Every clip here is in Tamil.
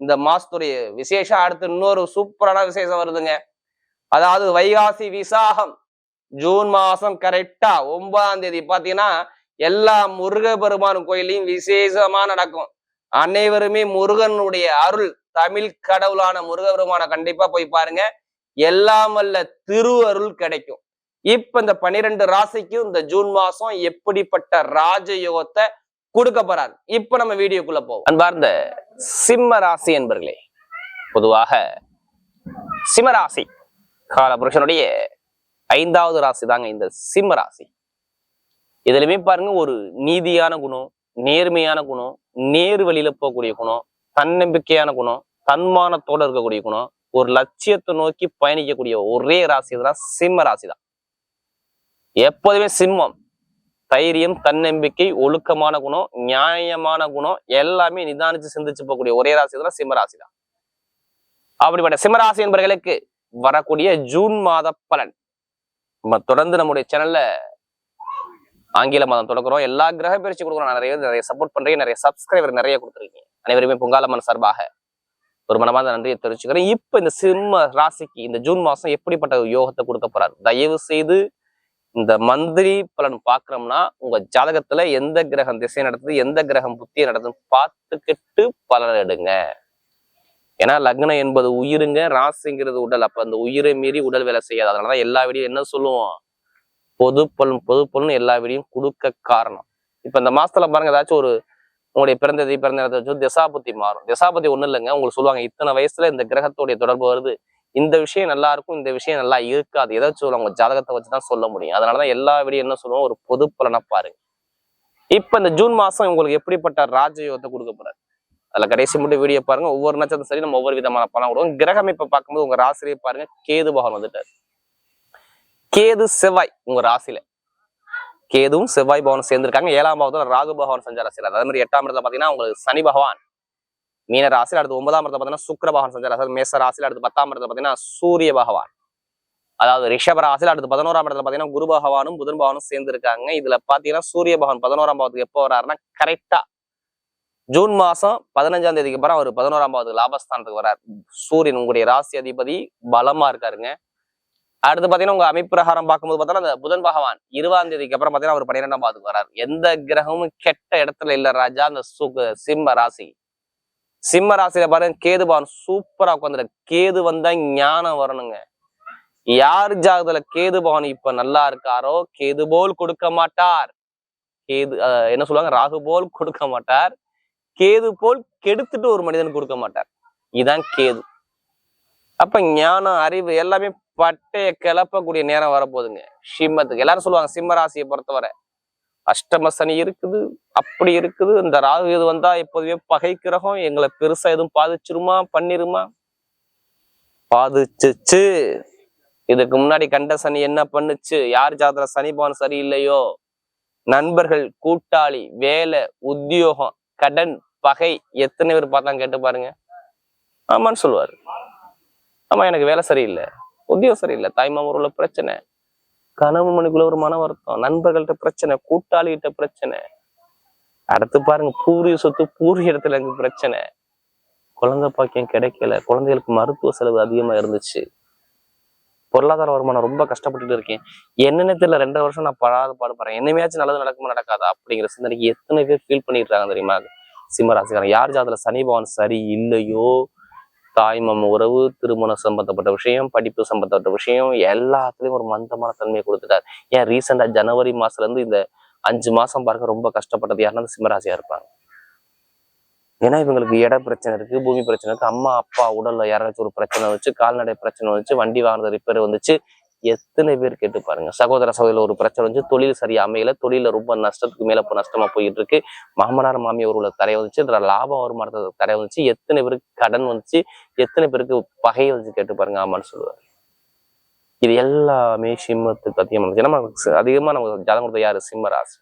இந்த மாசத்துடைய விசேஷம் அடுத்து இன்னொரு சூப்பரான விசேஷம் வருதுங்க. அதாவது வைகாசி விசாகம். ஜூன் மாசம் கரெக்டா ஒன்பதாம் தேதி. பாத்தீங்கன்னா எல்லா முருக பெருமான் கோயிலையும் விசேஷமா நடக்கும். அனைவருமே முருகனுடைய அருள் தமிழ் கடவுளான முருகபெருமான கண்டிப்பா போய் பாருங்க. எல்லாம் வல்ல திரு அருள் கிடைக்கும். இப்ப இந்த பன்னிரெண்டு ராசிக்கும் இந்த ஜூன் மாசம் எப்படிப்பட்ட ராஜயோகத்தை கொடுக்க போறார். இப்ப நம்ம வீடியோக்குள்ள போவோம். அன்பார்ந்த சிம்ம ராசி என்பர்களே பொதுவாக சிம்மராசி கால புருஷனுடைய ஐந்தாவது ராசி தாங்க இந்த சிம்ம ராசி. இதுலயுமே பாருங்க ஒரு நீதியான குணம் நேர்மையான குணம் நேர் வழியில போகக்கூடிய குணம் தன்னம்பிக்கையான குணம் தன்மானத்தோட இருக்கக்கூடிய குணம் ஒரு லட்சியத்தை நோக்கி பயணிக்கக்கூடிய ஒரே ராசி தான் சிம்ம ராசி தான். எப்போதுமே சிம்மம். தைரியம் தன்னம்பிக்கை ஒழுக்கமான குணம் நியாயமான குணம் எல்லாமே நிதானிச்சு சிந்திச்சு போகக்கூடிய ஒரே ராசி தான் சிம்ம ராசி தான் அப்படிப்பட்ட சிம்மராசி என்பவர்களுக்கு வரக்கூடிய ஜூன் மாத பலன். நம்ம தொடர்ந்து நம்முடைய சேனல்ல ஆங்கில மாதம் தொடங்குறோம். எல்லா கிரக பயிற்சி கொடுக்குறோம் நிறைய நிறைய சப்போர்ட் பண்றீங்க நிறைய சப்ஸ்கிரைபர் நிறைய கொடுத்துருக்கீங்க. அனைவருமே பொங்காலம்மன் சார்பாக ஒரு மனமார்ந்த நன்றியை தெரிவிச்சுக்கிறேன். இப்ப இந்த சிம்ம ராசிக்கு இந்த ஜூன் மாசம் எப்படிப்பட்ட யோகத்தை கொடுக்க போறாரு? தயவு செய்து இந்த மந்திரி பலன் பார்க்கறோம்னா உங்க ஜாதகத்துல எந்த கிரகம் திசை நடத்துது எந்த கிரகம் புத்தியை நடத்துன்னு பார்த்துக்கிட்டு பலன் எடுங்க. ஏன்னா லக்னம் என்பது உயிருங்க ராசிங்கிறது உடல். அப்ப அந்த உயிரை மீறி உடல் வேலை செய்யாது. அதனாலதான் எல்லா வீடியும் என்ன சொல்லுவோம்? பொது பலன் பொது பலன் எல்லா வீடியும் கொடுக்க காரணம். இப்ப இந்த மாசத்துல பாருங்க ஏதாச்சும் ஒரு உங்களுடைய பிறந்த தேதி பிறந்த இடத்தை வச்சு திசாபத்தி மாறும். திசாபத்தி ஒண்ணும் இல்லைங்க. உங்களுக்கு சொல்லுவாங்க இத்தனை வயசுல இந்த கிரகத்தோடைய தொடர்பு வருது. இந்த விஷயம் நல்லா இருக்கும் இந்த விஷயம் நல்லா இருக்காது. ஏதாச்சும் சொல்லுவாங்க உங்க ஜாதகத்தை வச்சு தான் சொல்ல முடியும். அதனாலதான் எல்லா வீடியும் என்ன சொல்லுவோம்? ஒரு பொது பலனை பாருங்க. இப்ப இந்த ஜூன் மாசம் உங்களுக்கு எப்படிப்பட்ட ராஜயோகத்தை கொடுக்க போறாரு? அதுல கடைசி மட்டும் வீடியோ பாருங்க. ஒவ்வொரு நட்சத்திரம் சரி நம்ம ஒவ்வொரு விதமான பலன் கொடுவோம் கிரகம் இப்ப பார்க்கும்போது உங்க ராசிலேயே பாருங்க கேது பகவான் வந்துட்டாரு. கேது செவ்வாய் உங்க ராசியில. கேதுவும் செவ்வாய் பகவான் சேர்ந்திருக்காங்க. ஏழாம் பாவத்துல ராகு பகவான் சஞ்சாரம் செய்யறாரு அதே மாதிரி எட்டாம் இடத்துல பாத்தீங்கன்னா உங்களுக்கு சனி பகவான் மீன ராசியில் அடுத்து ஒன்பதாம் இடத்துல பாத்தீங்கன்னா சுக்கர பகவான் சஞ்சாரம் செய்றாரு. மேச ராசியில் அடுத்து பத்தாம் இடத்துல பாத்தீங்கன்னா சூரிய பகவான். அதாவது ரிஷப ராசியில் அடுத்து பதினோராம் இடத்துல பாத்தீங்கன்னா குரு பகவானும் புதன் பகவானும் சேர்ந்திருக்காங்க. இதுல பாத்தீங்கன்னா சூரிய பகவான் பதினோராம் பாவத்துக்கு எப்போ வராருன்னா கரெக்டா ஜூன் மாசம் பதினஞ்சாம் தேதிக்கு அப்புறம் அவர் பதினோராம் பாவத்துக்கு லாபஸ்தானத்துக்கு வர்றார். சூரியன் உங்களுடைய ராசி அதிபதி பலமா இருக்காருங்க. அடுத்து பாத்தீங்கன்னா உங்க அமைப்பிரகாரம் பார்க்கும்போது பார்த்தீங்கன்னா அந்த புதன் பகவான் இருபதாம் தேதிக்கு அப்புறம் பாத்தீங்கன்னா அவர் பன்னிரெண்டாம் பாவத்துக்கு வரார் எந்த கிரகமும் கெட்ட இடத்துல இல்ல ராஜா. அந்த சுக சிம்ம ராசி. சிம்ம ராசியில பாருங்க கேது பகவான் சூப்பரா உட்காந்துரு கேது வந்தா ஞானம் வரணுங்க. யார் ஜாதகத்துல கேது பவன் இப்ப நல்லா இருக்காரோ கேது போல் கொடுக்க மாட்டார். கேது என்ன சொல்லுவாங்க ராகு போல் கொடுக்க மாட்டார். கேது போல் கெடுத்துட்டு ஒரு மனிதன் கொடுக்க மாட்டார். இதான் கேது. அப்ப ஞானம் அறிவு எல்லாமே பட்டைய கிளப்பக்கூடிய நேரம் வரப்போகுதுங்க. சிம்மத்துக்கு. எல்லாரும் சொல்லுவாங்க சிம்ம ராசியை பொறுத்தவரை. அஷ்டம சனி இருக்குது அப்படி இருக்குது. இந்த ராகு இது வந்தா எப்போதுமே பகை கிரகம். எங்களை பெருசா எதுவும் பாதிச்சிருமா? பண்ணிருமா? பாதிச்சுச்சு. இதுக்கு முன்னாடி கண்ட சனி என்ன பண்ணுச்சு? யார் ஜாதக சனி பவன் சரியில்லையோ? நண்பர்கள் கூட்டாளி வேலை உத்தியோகம் கடன் பகை எத்தனை பேர் பார்த்தா கேட்டு பாருங்க. ஆமான்னு சொல்லுவாரு. ஆமா எனக்கு வேலை சரியில்லை. உத்தியோகம் சரியில்லை. தாய்மாமூர் உள்ள பிரச்சனை. கணவன் மணிக்குள்ள ஒரு மன வருத்தம். நண்பர்கள்ட்ட பிரச்சனை கூட்டாளிகிட்ட பிரச்சனை. அடுத்து பாருங்க பூர்வீக சொத்து பூர்வீக இடத்துல எனக்கு பிரச்சனை. குழந்தை பாக்கியம் கிடைக்கல. குழந்தைகளுக்கு மருத்துவ செலவு அதிகமா இருந்துச்சு. பொருளாதார வருமானம் ரொம்ப கஷ்டப்பட்டுட்டு இருக்கேன். என்னென்ன தெரியல ரெண்டரை வருஷம் நான் படாத பாடுபடுறேன். என்னமையாச்சும் நல்லது நடக்குமா நடக்காதா அப்படிங்கிற சிந்தனைக்கு எத்தனை பேர் ஃபீல் பண்ணிட்டு இருக்காங்க தெரியுமா? சிம்மராசிக்காரன் யார் ஜாதத்துல சனி பவன் சரி இல்லையோ தாய்மம் உறவு திருமணம் சம்பந்தப்பட்ட விஷயம் படிப்பு சம்பந்தப்பட்ட விஷயம் எல்லாத்துலயும் ஒரு மந்தமான தன்மையை கொடுத்துட்டாரு. ஏன் ரீசெண்டாக ஜனவரி மாசத்துல இருந்து இந்த அஞ்சு மாசம் பாருங்க ரொம்ப கஷ்டப்பட்டது. யாருன்னா சிம்மராசியாக இருப்பாங்க. ஏன்னா இவங்களுக்கு இட பிரச்சனை இருக்கு பூமி பிரச்சனை இருக்கு. அம்மா அப்பா உடல்ல யாராச்சும் ஒரு பிரச்சனை வச்சு கால்நடை பிரச்சனை வந்துச்சு வண்டி வாங்குறது ரிப்பேர் வந்துச்சு எத்தனை பேர் கேட்டு பாருங்க. சகோதர சகோதரில் ஒரு பிரச்சனை வந்து தொழில் சரியா அமையல. தொழில ரொம்ப நஷ்டத்துக்கு மேல இப்போ நஷ்டமா போயிட்டு இருக்கு மாமனார் மாமியார் உள்ள தடை வந்துச்சு. லாபம் வருமானத்தை தடை வந்துச்சு. எத்தனை பேருக்கு கடன் வந்துச்சு? எத்தனை பேருக்கு பகை வந்துச்சு கேட்டு பாருங்க. ஆமான்னு சொல்லுவாரு. இது எல்லாமே சிம்மத்துக்கு அதிகமாக ஏன்னா அதிகமா நமக்கு ஜாதகம் கொடுத்த யாரு? சிம்ம ராசி.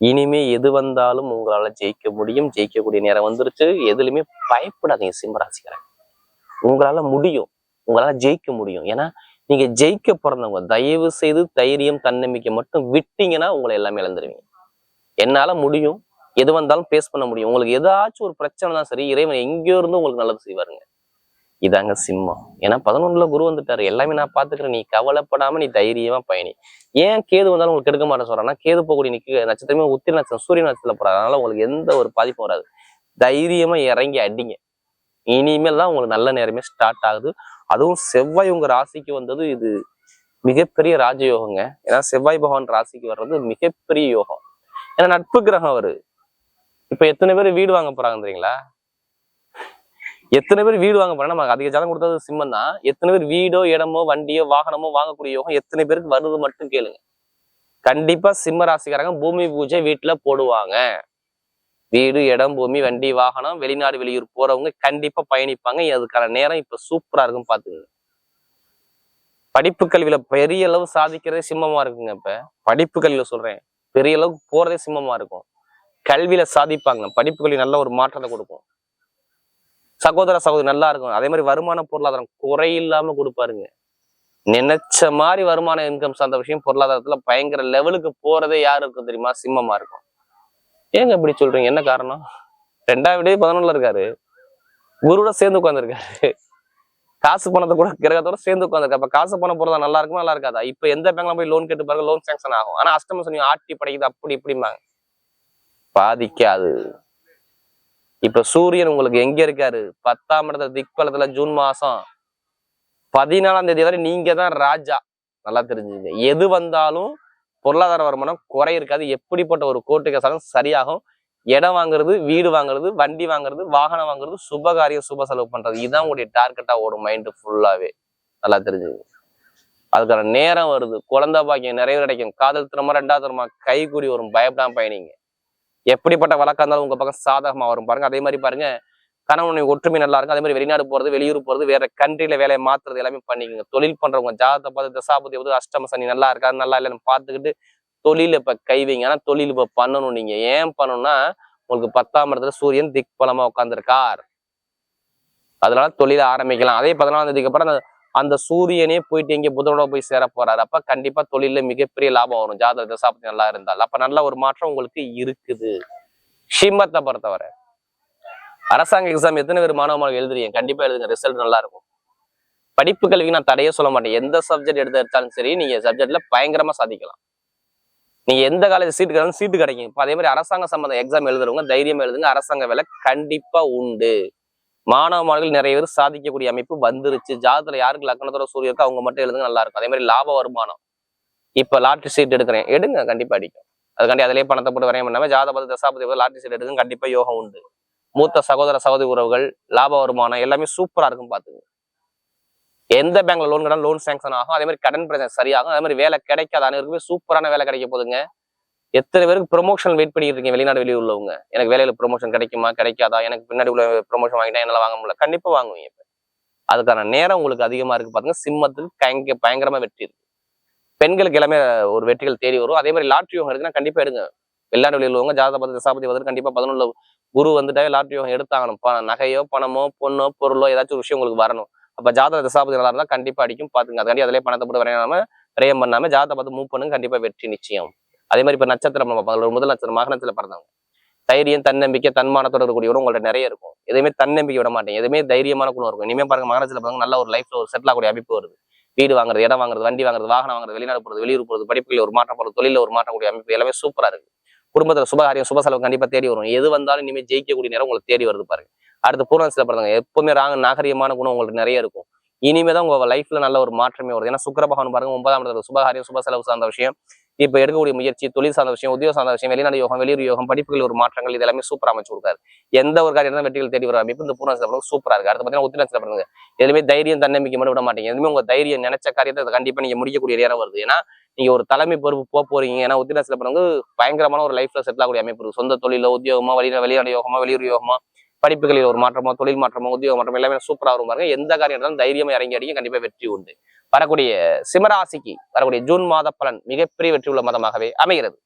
இனிமே எது வந்தாலும் உங்களால ஜெயிக்க முடியும். ஜெயிக்கக்கூடிய நேரம் வந்துருச்சு. எதுலையுமே பயப்படாதீங்க சிம்ம ராசிக்காரன் உங்களால முடியும். உங்களால ஜெயிக்க முடியும். ஏன்னா நீங்க ஜெயிக்க பிறந்தவங்க தயவு செய்து தைரியம் தன்னம்பிக்கை மட்டும் விட்டீங்கன்னா உங்களை எல்லாமே இழந்துருவீங்க. என்னால முடியும். எது வந்தாலும் பேஸ் பண்ண முடியும். உங்களுக்கு ஏதாச்சும் ஒரு பிரச்சனை தான் சரி இறைவன் எங்கேயோ இருந்து உங்களுக்கு நல்லது செய்வாருங்க. இதாங்க சிம்மம். ஏன்னா பதினொன்றுல குரு வந்துட்டாரு. எல்லாமே நான் பாத்துக்கிறேன் நீ கவலைப்படாம நீ தைரியமா பயணி. ஏன் கேது வந்தாலும் உங்களுக்கு எடுக்க மாட்டேன் சொல்றேன்னா கேது போகக்கூடிய நிக்க நட்சத்திரமே உத்திர நட்சத்திரம் சூரிய நட்சத்திரத்துல போறாரு. அதனால உங்களுக்கு எந்த ஒரு பாதிப்பும் வராது. தைரியமா இறங்கி அடிங்க. இனிமேல் தான் உங்களுக்கு நல்ல நேரமே ஸ்டார்ட் ஆகுது. அதுவும் செவ்வாய் உங்க ராசிக்கு வந்தது இது மிகப்பெரிய ராஜயோகங்க. ஏன்னா செவ்வாய் பகவான் ராசிக்கு வர்றது மிகப்பெரிய யோகம். ஏன்னா நட்பு கிரகம் அவரு. இப்ப எத்தனை பேர் வீடு வாங்க போறாங்க தெரியுங்களா எத்தனை பேர் வீடு வாங்க போறாங்க? நமக்கு அதிக ஜாதகம் கொடுத்தது சிம்மம் தான். எத்தனை பேர் வீடோ இடமோ வண்டியோ வாகனமோ வாங்கக்கூடிய யோகம் எத்தனை பேருக்கு வருது மட்டும் கேளுங்க. கண்டிப்பா சிம்ம ராசிக்காரங்க பூமி பூஜை வீட்டுல போடுவாங்க. வீடு இடம் பூமி வண்டி வாகனம் வெளிநாடு வெளியூர் போறவங்க கண்டிப்பா பயணிப்பாங்க. அதுக்கான நேரம் இப்ப சூப்பரா இருக்கும் பாத்துங்க படிப்பு கல்வியில பெரிய அளவு சாதிக்கிறதே சிம்மமா இருக்குங்க இப்ப. படிப்பு கல்வியில சொல்றேன். பெரிய அளவுக்கு போறதே சிம்மமா இருக்கும். கல்வியில சாதிப்பாங்க. படிப்பு கல்வி நல்ல ஒரு மாற்றத்தை கொடுக்கும். சகோதர சகோதரி நல்லா இருக்கும். அதே மாதிரி வருமான பொருளாதாரம் குறையில்லாம கொடுப்பாருங்க. நினைச்ச மாதிரி வருமான இன்கம் சார்ந்த விஷயம் பொருளாதாரத்துல பயங்கர லெவலுக்கு போறதே யாரு இருக்கும் தெரியுமா? சிம்மமா இருக்கும். ஏங்க இப்படி சொல்றீங்க? என்ன காரணம்? ரெண்டாவது விட பதினொன்னுல இருக்காரு. குருவோட சேர்ந்து உட்காந்துருக்காரு காசு பணத்தை கூட கிரகத்தோட சேர்ந்து உட்காந்துருக்காரு அப்ப காசு பணம் போறதா நல்லா இருக்குமா நல்லா இருக்காதா? இப்ப எந்த பேங்க்ல போய் லோன் கேட்டு பாருங்க லோன் சாங்ஷன் ஆகும். ஆனா அஷ்டம சனி ஆட்டி படைக்குது அப்படி இப்படிம்பாங்க. பாதிக்காது. இப்ப சூரியன் உங்களுக்கு எங்க இருக்காரு? பத்தாம் இடத்துல திக்பலத்துல ஜூன் மாசம். பதினாலாம் தேதி வரை நீங்க தான் ராஜா. நல்லா தெரிஞ்சுங்க. எது வந்தாலும் பொருளாதார வருமானம் குறை இருக்காது எப்படிப்பட்ட ஒரு கோர்ட்டு கேசாலும் சரியாகும்? இடம் வாங்குறது வீடு வாங்குறது வண்டி வாங்குறது வாகனம் வாங்குறது சுபகாரியம் சுப செலவு பண்றது. இதுதான் உங்களுடைய டார்கெட்டா ஓடும் மைண்டு ஃபுல்லாவே நல்லா தெரிஞ்சுங்க அதுக்கான நேரம் வருது. குழந்தை பாக்கியம் நிறைய கிடைக்கும் காதல் திரும்ப ரெண்டாவது திரும்ப கைகூடி வரும். பயப்படாம பயணிங்க. எப்படிப்பட்ட வழக்கம் இருந்தாலும் உங்க பக்கம் சாதகமா வரும். பாருங்க. அதே மாதிரி பாருங்க. கணவனுடைய ஒற்றுமை நல்லா இருக்கும். அதே மாதிரி வெளிநாடு போறது வெளியூர் போறது வேற கண்ட்ரில வேலையை மாத்துறது எல்லாமே பண்ணிக்கோங்க. தொழில் பண்றவங்க ஜாதகத்தை பார்த்து தசாபதி வந்து அஷ்டம சனி நல்லா இருக்கா நல்லா இல்லைன்னு பார்த்துக்கிட்டு தொழில இப்ப கைவிங்க ஆனா தொழில் இப்ப பண்ணணும். நீங்க ஏன் பண்ணணும்னா உங்களுக்கு பத்தாம் இடத்துல சூரியன் திக் பலமா உட்காந்துருக்கார் அதனால தொழில ஆரம்பிக்கலாம். அதே பதினாலாம் தேதிக்கு அப்புறம் அந்த அந்த சூரியனே போயிட்டு எங்க புதனோட போய் சேர போறாரு. அப்ப கண்டிப்பா தொழில மிகப்பெரிய லாபம் வரும். ஜாதக தசாபதி நல்லா இருந்தால் அப்ப நல்ல ஒரு மாற்றம் உங்களுக்கு இருக்குது. சிம்மத்தை பொறுத்தவரை. அரசாங்க எக்ஸாம் எத்தனை பேர் மாணவ மாணவி எழுதுறீங்க? கண்டிப்பா எழுதுங்க. ரிசல்ட் நல்லா இருக்கும் படிப்பு கல்வி நான் தடையே சொல்ல மாட்டேன். எந்த சப்ஜெக்ட் எடுத்து எடுத்தாலும் சரி நீங்க சப்ஜெக்ட்ல பயங்கரமா சாதிக்கலாம். நீங்க எந்த காலேஜ் சீட்டு கிடைக்கும் சீட்டு கிடைக்கும். இப்போ அதே மாதிரி அரசாங்க சம்பந்தம் எக்ஸாம் எழுதுறவங்க தைரியம் எழுதுங்க. அரசாங்க வேலை கண்டிப்பா உண்டு. மாணவ மாணவர்கள் நிறைய பேர் சாதிக்கக்கூடிய அமைப்பு வந்துருச்சு. ஜாதத்துல யாருக்கு லக்னத்தோட சூரிய இருக்கோ அவங்க மட்டும் எழுதுங்க நல்லா இருக்கும் அதே மாதிரி லாப வருமானம். இப்ப லாட்ரி சீட் எடுக்கிறேன். எடுங்க. கண்டிப்பா அடிக்கும். அதுக்காண்டி அதிலே பணத்தை போட்டு வரையும் பண்ணாம ஜாதபதி தசாபதி லாட்ரி சீட் எடுக்கும் கண்டிப்பா யோகம் உண்டு. மூத்த சகோதர சகோதரி உறவுகள் லாப வருமானம் எல்லாமே சூப்பரா இருக்கும் பாத்துங்க எந்த பேங்க்ல லோன் கடன் லோன் சேங்ஷன் ஆகும். அதே மாதிரி கடன் பிரச்சனை சரியாகும். அதே மாதிரி வேலை கிடைக்காத அனைவருக்குமே சூப்பரான வேலை கிடைக்க போதுங்க எத்தனை பேருக்கு ப்ரொமோஷன் வெயிட் பண்ணிட்டு இருக்கீங்க? வெளிநாடு வெளியே உள்ளவங்க. எனக்கு வேலையில ப்ரொமோஷன் கிடைக்குமா? கிடைக்காதா? எனக்கு பின்னாடி உள்ள ப்ரொமோஷன் வாங்கிட்டா என்னால வாங்க முடியல. கண்டிப்பா வாங்குவீங்க அதுக்கான நேரம் உங்களுக்கு அதிகமா இருக்கு பாருங்க சிம்மத்துக்கு கயங்க பயங்கரமா வெற்றி இருக்கு. பெண்களுக்கு எல்லாமே ஒரு வெற்றிகள் தேடி வரும். அதே மாதிரி லாட்ரி யோகம் இருக்குன்னா கண்டிப்பா எடுங்க. வெளிநாடு வெளியில் உள்ளவங்க ஜாதக பத்தி தசாபதி வந்து கண்டிப்பா பதினொன்று குரு வந்துட்டாவே லாட்ரி யோகம் எடுத்தாகணும் நகையோ பணமோ பொண்ணோ பொருளோ ஏதாச்சும் ஒரு விஷயம் உங்களுக்கு வரணும். அப்ப ஜாதக தசாபதி நல்லா இருந்தா கண்டிப்பா அடிக்கும். பாத்துங்க அதுக்காண்டி அதிலே பணத்தை போட்டு வரையாம விரயம் பண்ணாம ஜாதகத்தை பார்த்து மூவ் பண்ணுங்க. கண்டிப்பா வெற்றி நிச்சயம். அதே மாதிரி இப்ப நட்சத்திரம் நம்ம பார்க்கலாம். ஒரு முதல் நட்சத்திரம் மகனத்துல பிறந்தவங்க. தைரியம் தன்னம்பிக்கை தன்மானத்தோட இருக்கக்கூடிய உங்கள்ட்ட நிறைய இருக்கும். எதுவுமே தன்னம்பிக்கை விட மாட்டேங்க. எதுவுமே தைரியமான குணம் இருக்கும். இனிமே பாருங்க மகனத்தில் பாருங்க நல்ல ஒரு லைஃப்ல ஒரு செட்டில் ஆகக்கூடிய அமைப்பு வருது. வீடு வாங்குறது இடம் வாங்குறது வண்டி வாங்குறது வாகனம் வாங்குறது வெளிநாடு போறது வெளியூர் போறது படிப்புகளில் ஒரு மாற்றம் போறது தொழில ஒரு மாற்றக்கூடிய அமைப்பு எல்லாமே சூப்பரா இருக்கு. குடும்பத்துல சுபகாரியம் சுப செலவு கண்டிப்பா தேடி வரும். எது வந்தாலும் இனிமேல் ஜெயிக்கக்கூடிய நேரம் உங்களுக்கு தேடி வருது பாருங்க. அடுத்து பூர்ணசில பிறந்தவங்க எப்பவுமே ராங்க நாகரிகமான குணம் உங்களுக்கு நிறைய இருக்கும். இனிமே தான் உங்க லைஃப்ல நல்ல ஒரு மாற்றமே வருது. ஏன்னா சுக்கர பகவான் பாருங்க ஒன்பதாம் இடத்துல சுபகாரியம் சுப செலவு சார்ந்த விஷயம். இப்ப எடுக்கக்கூடிய முயற்சி தொழில் சார்ந்த விஷயம் உத்தியோக சார்ந்த விஷயம் வெளிநாடு யோகம் வெளியூர் யோகம் படிப்புகள் ஒரு மாற்றங்கள் இது எல்லாமே சூப்பரா அமைச்சு கொடுக்காரு. எந்த ஒரு காரியம் தான் வெற்றிகள் தேடி வர அமைப்பு இந்த பூர்ண சிலப்படம் சூப்பரா இருக்கு. அடுத்து பார்த்தீங்கன்னா உத்திர சிலப்படம் எதுவுமே தைரியம் தன்னம்பிக்கை மட்டும் விட மாட்டீங்க. எதுவுமே உங்க தைரியம் நினைச்ச காரியத்தை கண்டிப்பா நீங்க முடிக்கக்கூடிய நேரம் வருது. ஏன்னா நீங்க ஒரு தலைமை பொறுப்பு போக போறீங்க. ஏன்னா உத்திர சிலப்படம் பயங்கரமான ஒரு லைஃப்ல செட்டில் ஆகக்கூடிய அமைப்பு இருக்கு. சொந்த தொழிலோ உத்தியோகமா வெளிநாடு வெளிநாடு யோகமா வெளியூர் யோகமா படிப்புகளில் ஒரு மாற்றமோ தொழில் மாற்றமோ உத்தியோக மாற்றமோ எல்லாமே சூப்பராக வரும் பாருங்க. எந்த காரியம் இருந்தாலும் தைரியமாக இறங்கி அடிங்க கண்டிப்பாக வெற்றி உண்டு. வரக்கூடிய சிமராசிக்கு வரக்கூடிய ஜூன் மாத பலன் மிகப்பெரிய வெற்றி உள்ள மாதமாகவே அமைகிறது.